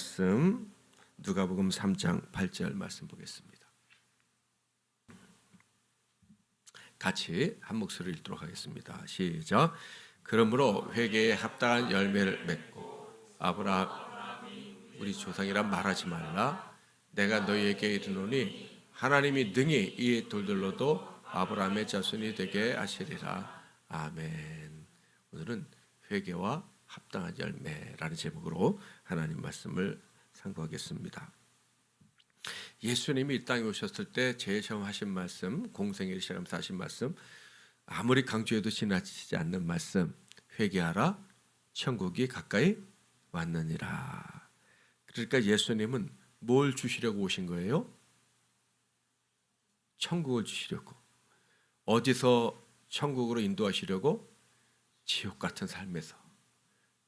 말씀 누가복음 3장 8절 말씀 보겠습니다. 같이 한 목소리 읽도록 하겠습니다. 시작. 그러므로 회개에 합당한 열매를 맺고 아브라함 우리 조상이라 말하지 말라. 내가 너희에게 이르노니 하나님이 능히 이 돌들로도 아브라함의 자손이 되게 하시리라. 아멘. 오늘은 회개와 합당한 열매라는 제목으로 하나님 말씀을 상고하겠습니다. 예수님이 이 땅에 오셨을 때 제일 처음 하신 말씀, 공생애를 시작하면서 하신 말씀, 아무리 강조해도 지나치지 않는 말씀, 회개하라, 천국이 가까이 왔느니라. 그러니까 예수님은 뭘 주시려고 오신 거예요? 천국을 주시려고. 어디서 천국으로 인도하시려고? 지옥 같은 삶에서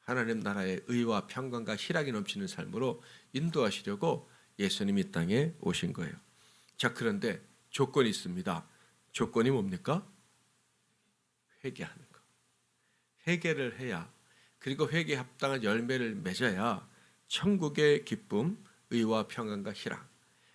하나님 나라의 의와 평강과 희락이 넘치는 삶으로 인도하시려고 예수님이 이 땅에 오신 거예요. 자, 그런데 조건이 있습니다. 조건이 뭡니까? 회개하는 거. 회개를 해야 그리고 회개에 합당한 열매를 맺어야 천국의 기쁨, 의와 평안과 희락.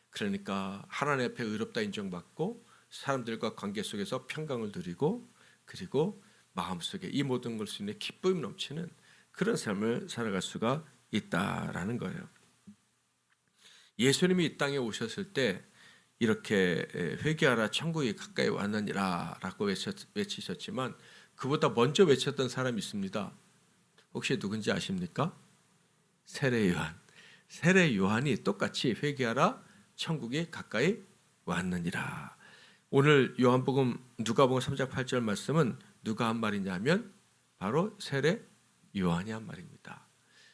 그러니까 하나님 앞에 의롭다 인정받고 사람들과 관계 속에서 평강을 누리고 그리고 마음속에 이 모든 걸 수 있는 기쁨이 넘치는 그런 삶을 살아갈 수가 있다라는 거예요. 예수님이 이 땅에 오셨을 때 이렇게 회개하라 천국이 가까이 왔느니라라고 외치셨지만 그보다 먼저 외쳤던 사람이 있습니다. 혹시 누군지 아십니까? 세례 요한. 세례 요한이 똑같이 회개하라 천국이 가까이 왔느니라. 오늘 요한복음 누가복음 3장 8절 말씀은 누가 한 말이냐면 바로 세례 요한이 한 말입니다.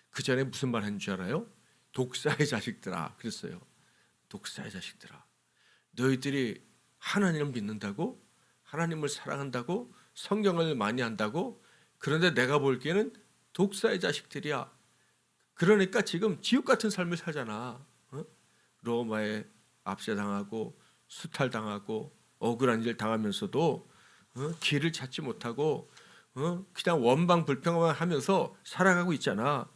그 전에 무슨 말 한 줄 알아요? 독사의 자식들아 그랬어요. 독사의 자식들아. 너희들이 하나님을 믿는다고 하나님을 사랑한다고 성경을 많이 한다고 그런데 내가 볼기에는 독사의 자식들이야. 그러니까 지금 지옥 같은 삶을 살잖아. 어? 로마에 압제당하고 수탈당하고 억울한 일 당하면서도 어? 길을 찾지 못하고 어? 그냥 원방 불평만 하면서 살아가고 있잖아.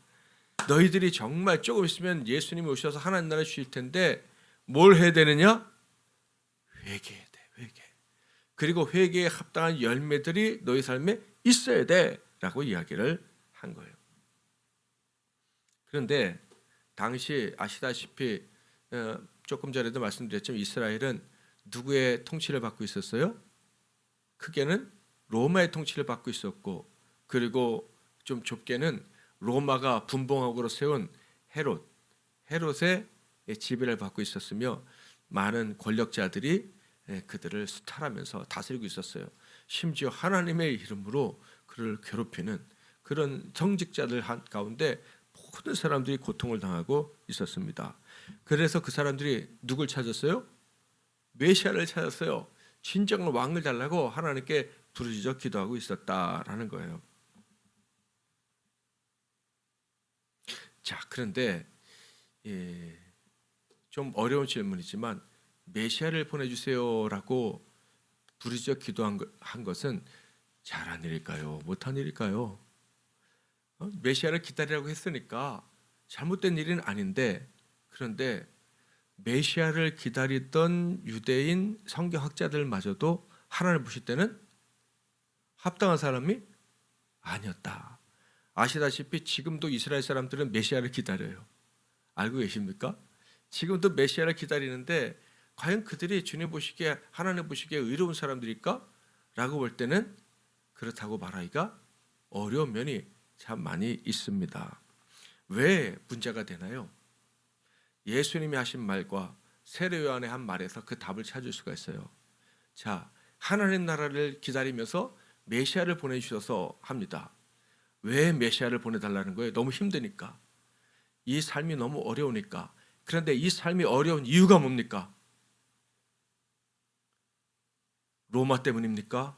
너희들이 정말 조금 있으면 예수님이 오셔서 하나님 나라 주실 텐데 뭘 해야 되느냐? 회개해야 돼. 회개. 그리고 회개에 합당한 열매들이 너희 삶에 있어야 돼 라고 이야기를 한 거예요. 그런데 당시 아시다시피 어, 조금 전에도 말씀드렸지만 이스라엘은 누구의 통치를 받고 있었어요? 크게는 로마의 통치를 받고 있었고 그리고 좀 좁게는 로마가 분봉학으로 세운 헤롯 헤롯의 지배를 받고 있었으며 많은 권력자들이 그들을 수탈하면서 다스리고 있었어요. 심지어 하나님의 이름으로 그를 괴롭히는 그런 정직자들 가운데 모든 사람들이 고통을 당하고 있었습니다. 그래서 그 사람들이 누굴 찾았어요? 메시아를 찾았어요. 진정한 왕을 달라고 하나님께 부르짖어 기도하고 있었다라는 거예요. 자, 그런데 예, 좀 어려운 질문이지만 메시아를 보내주세요라고 부르짖어 기도한 한 것은 잘한 일일까요? 못한 일일까요? 어? 메시아를 기다리라고 했으니까 잘못된 일은 아닌데 그런데 메시아를 기다리던 유대인 성경학자들마저도 하나님을 보실 때는 합당한 사람이 아니었다. 아시다시피 지금도 이스라엘 사람들은 메시아를 기다려요. 알고 계십니까? 지금도 메시아를 기다리는데 과연 그들이 주님 보시기에 하나님 보시기에 의로운 사람들일까? 라고 볼 때는 그렇다고 말하기가 어려운 면이 참 많이 있습니다. 왜 문제가 되나요? 예수님이 하신 말과 세례 요한의 한 말에서 그 답을 찾을 수가 있어요. 자, 하나님 나라를 기다리면서 메시아를 보내주셔서 합니다. 왜 메시아를 보내달라는 거예요? 너무 힘드니까. 이 삶이 너무 어려우니까. 그런데 이 삶이 어려운 이유가 뭡니까? 로마 때문입니까?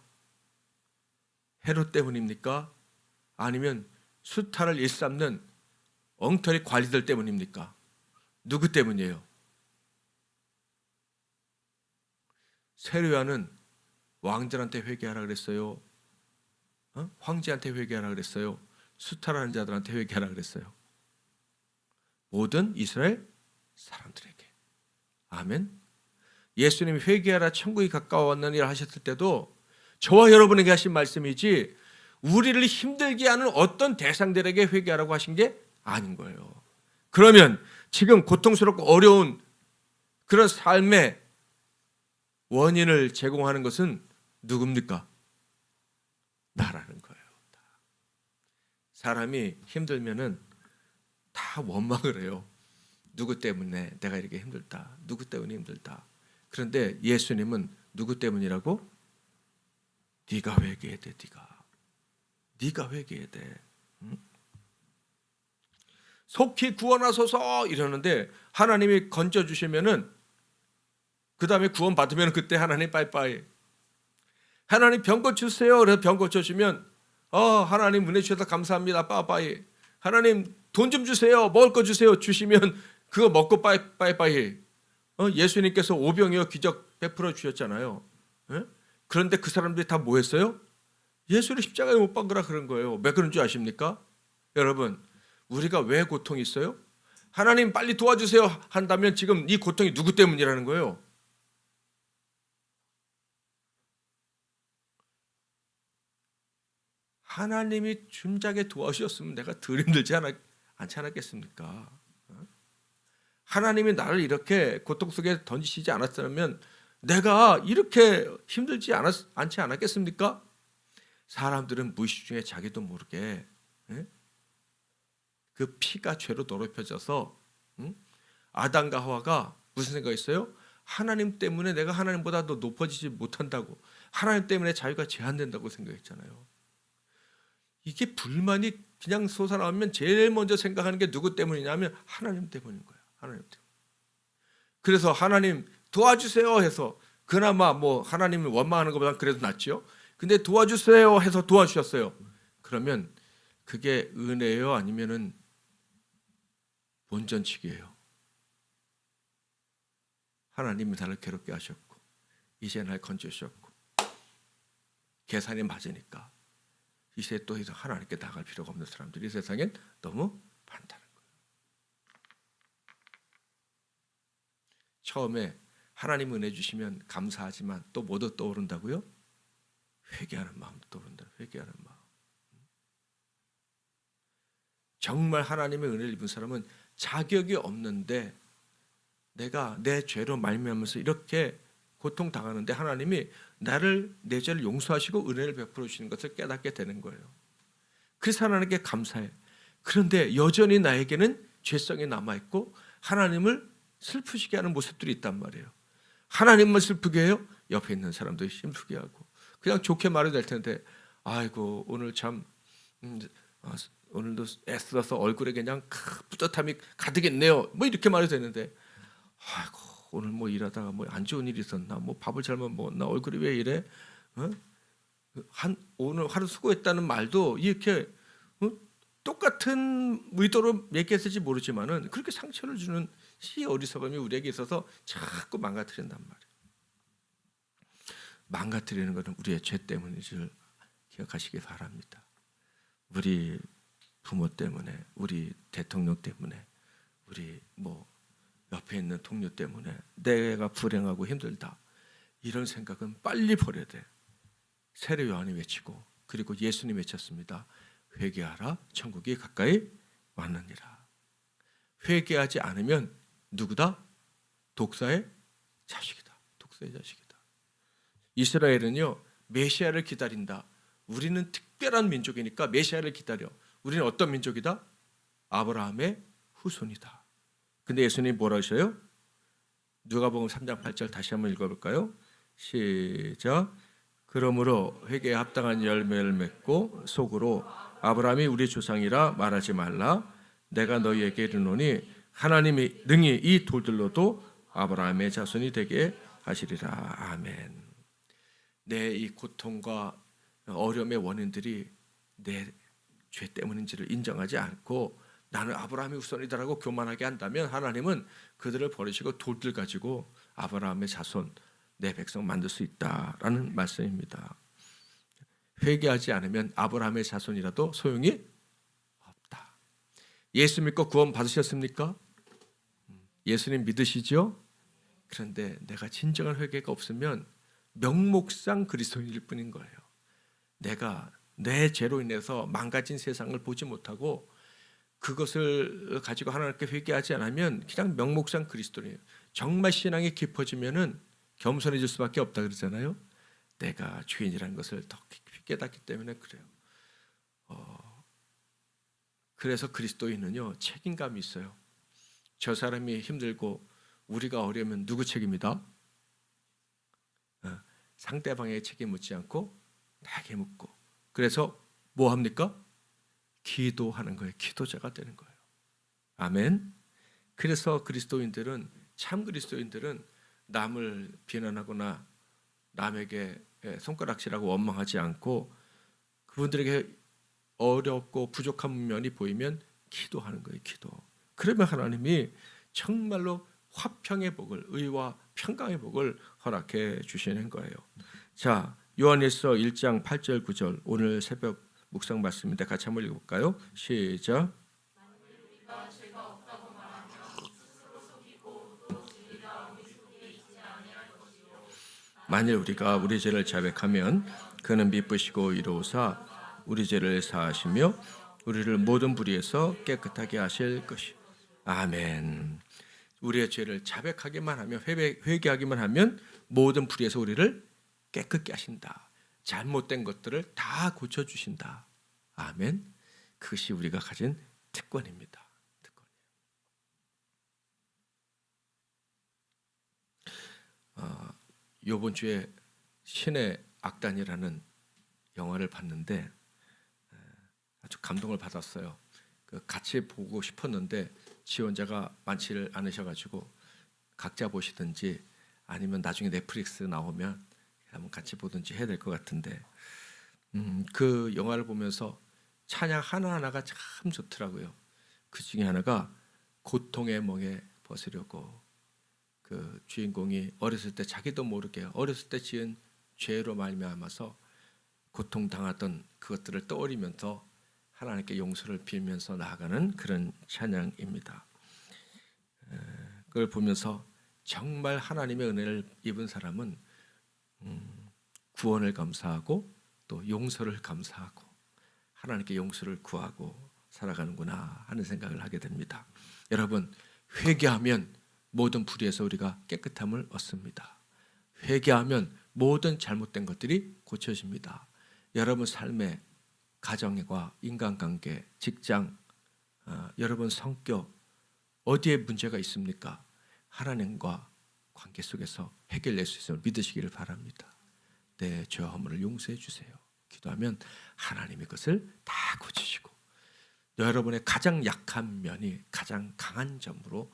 헤롯 때문입니까? 아니면 수탈을 일삼는 엉터리 관리들 때문입니까? 누구 때문이에요? 세례요한은 왕들한테 회개하라 그랬어요. 어? 황제한테 회개하라 그랬어요. 수탈하는 자들한테 회개하라 그랬어요. 모든 이스라엘 사람들에게. 아멘. 예수님이 회개하라 천국이 가까웠느니라 하셨을 때도 저와 여러분에게 하신 말씀이지 우리를 힘들게 하는 어떤 대상들에게 회개하라고 하신 게 아닌 거예요. 그러면 지금 고통스럽고 어려운 그런 삶의 원인을 제공하는 것은 누굽니까? 나라는 거예요. 사람이 힘들면은 다 원망을 해요. 누구 때문에 내가 이렇게 힘들다. 누구 때문에 힘들다. 그런데 예수님은 누구 때문이라고? 네가 회개해야 돼. 네가. 네가 회개해야 돼. 응? 속히 구원하소서 이러는데 하나님이 건져 주시면은 그 다음에 구원 받으면 그때 하나님 빠이빠이. 하나님 병 고치세요. 그래서 병 고쳐주면 어 하나님 은혜 주셔서 감사합니다. 빠이빠이. 하나님 돈 좀 주세요. 먹을 거 주세요. 주시면 그거 먹고 빠이빠이. 어, 예수님께서 오병이어 기적 베풀어 주셨잖아요. 예? 그런데 그 사람들이 다 뭐 했어요? 예수를 십자가에 못 박으라 그런 거예요. 왜 그런 줄 아십니까? 여러분, 우리가 왜 고통이 있어요? 하나님 빨리 도와주세요 한다면 지금 이 고통이 누구 때문이라는 거예요? 하나님이 준작에 도와주셨으면 내가 덜 힘들지 않았, 않지 않았겠습니까? 어? 하나님이 나를 이렇게 고통 속에 던지시지 않았다면 내가 이렇게 힘들지 않았, 않지 않았겠습니까? 사람들은 무의식 중에 자기도 모르게 예? 그 피가 죄로 더럽혀져서 응? 아담과 하와가 무슨 생각했어요? 하나님 때문에 내가 하나님보다 더 높아지지 못한다고 하나님 때문에 자유가 제한된다고 생각했잖아요. 이게 불만이 그냥 솟아나오면 제일 먼저 생각하는 게 누구 때문이냐면 하나님 때문인 거야. 하나님 때문. 그래서 하나님 도와주세요 해서 그나마 뭐 하나님을 원망하는 것보다 그래도 낫죠. 근데 도와주세요 해서 도와주셨어요. 그러면 그게 은혜예요 아니면은 본전치기예요. 하나님이 나를 괴롭게 하셨고 이제 날 건져주셨고 계산이 맞으니까 이제 또 이상 하나님께 나갈 필요가 없는 사람들이 이 세상엔 너무 많다는 거예요. 처음에 하나님 은혜 주시면 감사하지만 또 뭐도 떠오른다고요? 회개하는 마음 떠오른다. 회개하는 마음. 정말 하나님의 은혜를 입은 사람은 자격이 없는데 내가 내 죄로 말미암아서 이렇게 고통 당하는데 하나님이 나를 내 죄를 용서하시고 은혜를 베풀어 주시는 것을 깨닫게 되는 거예요. 그래서 하나님께 감사해. 그런데 여전히 나에게는 죄성이 남아 있고 하나님을 슬프시게 하는 모습들이 있단 말이에요. 하나님만 슬프게 해요. 옆에 있는 사람도 힘들게 하고 그냥 좋게 말해도 될 텐데 아이고 오늘 참 음, 아, 오늘도 애써서 얼굴에 그냥 뿌듯함이 가득했네요. 뭐 이렇게 말해도 되는데 아이고 오늘 뭐 일하다가 뭐 안 좋은 일이 있었나 뭐 밥을 잘못 먹었나 얼굴이 왜 이래 어? 한 오늘 하루 수고했다는 말도 이렇게 어? 똑같은 의도로 얘기했을지 모르지만은 그렇게 상처를 주는 시 어리석음이 우리에게 있어서 자꾸 망가뜨린단 말이에요. 망가뜨리는 것은 우리의 죄 때문인 줄 기억하시기 바랍니다. 우리 부모 때문에, 우리 대통령 때문에, 우리 뭐 옆에 있는 동료 때문에 내가 불행하고 힘들다. 이런 생각은 빨리 버려야 돼. 세례 요한이 외치고 그리고 예수님 외쳤습니다. 회개하라 천국이 가까이 왔느니라. 회개하지 않으면 누구다? 독사의 자식이다. 독사의 자식이다. 이스라엘은요 메시아를 기다린다. 우리는 특별한 민족이니까 메시아를 기다려. 우리는 어떤 민족이다? 아브라함의 후손이다. 근데 예수님이 뭐라 하셔요? 누가복음 3장 8절 다시 한번 읽어볼까요? 시작. 그러므로 회개에 합당한 열매를 맺고 속으로 아브라함이 우리 조상이라 말하지 말라. 내가 너희에게 이르노니 하나님이 능히 이 돌들로도 아브라함의 자손이 되게 하시리라. 아멘. 내 이 고통과 어려움의 원인들이 내 죄 때문인지를 인정하지 않고 나는 아브라함의 후손이다라고 교만하게 한다면 하나님은 그들을 버리시고 돌들 가지고 아브라함의 자손 내 백성 만들 수 있다라는 말씀입니다. 회개하지 않으면 아브라함의 자손이라도 소용이 없다. 예수 믿고 구원 받으셨습니까? 예수님 믿으시죠? 그런데 내가 진정한 회개가 없으면 명목상 그리스도인일 뿐인 거예요. 내가 내 죄로 인해서 망가진 세상을 보지 못하고 그것을 가지고 하나님께 회개하지 않으면 그냥 명목상 그리스도인이에요. 정말 신앙이 깊어지면은 겸손해질 수밖에 없다 그러잖아요. 내가 죄인이라는 것을 더 깊이 깨닫기 때문에 그래요. 어, 그래서 그리스도인은요 책임감이 있어요. 저 사람이 힘들고 우리가 어려우면 누구 책임이다? 어, 상대방의 책임 묻지 않고 나에게 묻고 그래서 뭐 합니까? 기도하는 거예요. 기도자가 되는 거예요. 아멘. 그래서 그리스도인들은 참 그리스도인들은 남을 비난하거나 남에게 예, 손가락질하고 원망하지 않고 그분들에게 어렵고 부족한 면이 보이면 기도하는 거예요. 기도. 그러면 하나님이 정말로 화평의 복을 의와 평강의 복을 허락해 주시는 거예요. 자, 요한일서 1장 8절 9절 오늘 새벽 묵상 말씀인데 같이 한번 읽어볼까요? 시작. 만일 우리가 우리 죄를 자백하면 그는 미쁘시고 이로우사 우리 죄를 사하시며 우리를 모든 불의에서 깨끗하게 하실 것이. 아멘. 우리의 죄를 자백하기만 하면 회개, 회개하기만 하면 모든 불의에서 우리를 깨끗게 하신다. 잘못된 것들을 다 고쳐 주신다. 아멘. 그것이 우리가 가진 특권입니다. 특권. 어, 이번 주에 신의 악단이라는 영화를 봤는데 에, 아주 감동을 받았어요. 그 같이 보고 싶었는데 지원자가 많지를 않으셔가지고 각자 보시든지 아니면 나중에 넷플릭스 나오면 한번 같이 보든지 해야 될 것 같은데 음, 그 영화를 보면서 찬양 하나 하나가 참 좋더라고요. 그 중에 하나가 고통의 멍에 벗으려고 그 주인공이 어렸을 때 자기도 모르게 어렸을 때 지은 죄로 말미암아서 고통 당하던 그것들을 떠올리면서 하나님께 용서를 빌면서 나아가는 그런 찬양입니다. 에, 그걸 보면서 정말 하나님의 은혜를 입은 사람은 음, 구원을 감사하고 또 용서를 감사하고 하나님께 용서를 구하고 살아가는구나 하는 생각을 하게 됩니다. 여러분 회개하면 모든 불의에서 우리가 깨끗함을 얻습니다. 회개하면 모든 잘못된 것들이 고쳐집니다. 여러분 삶의 가정과 인간관계, 직장, 어, 여러분 성격 어디에 문제가 있습니까? 하나님과 관계 속에서 해결될 수 있음을 믿으시기를 바랍니다. 내 죄와 허물을 용서해 주세요. 기도하면 하나님의 것을 다 고치시고 여러분의 가장 약한 면이 가장 강한 점으로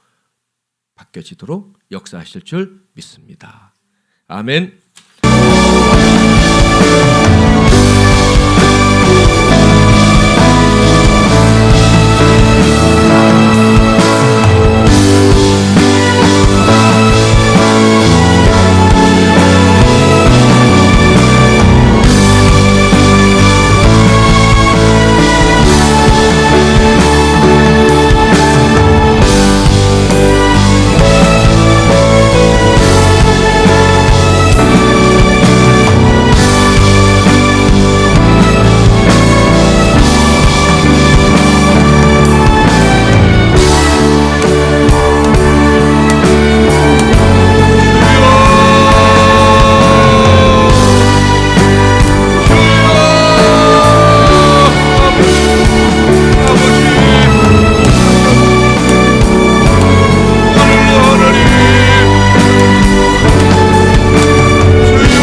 바뀌어지도록 역사하실 줄 믿습니다. 아멘.